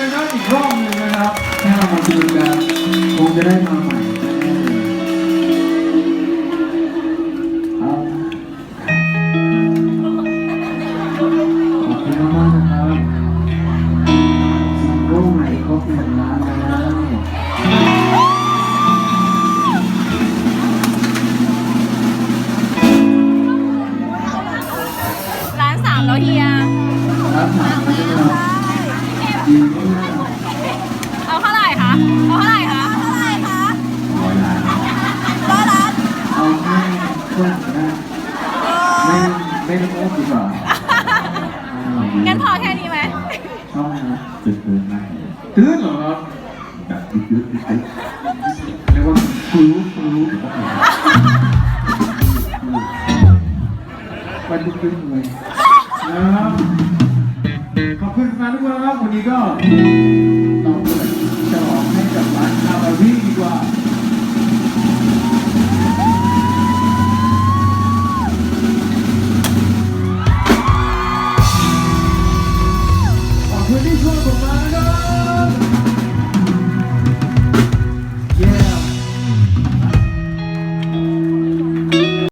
นะครับอีกรอบหนึ่งนะครับให้เรามาดูกันคงจะได้มาใหม่แน่ๆเลยครับขอบคุณมากๆนะครับซิงเกิลใหม่ครบหนึ่งล้านแล้วร้านสามแล้วเฮียครับถามมาด้ ไม่ไม่ต้องโอ้ดีกว่างั้นพอแค่นี้ไหมชอบนะตื่นเต้นมากเลยตื้นเหรอครับแบบยึดยึดยึดยึดเรียกว่าครูครูไปทุกขึ้นเลยนะครับขอบคุณแฟนทุกคนครับวันนี้ก็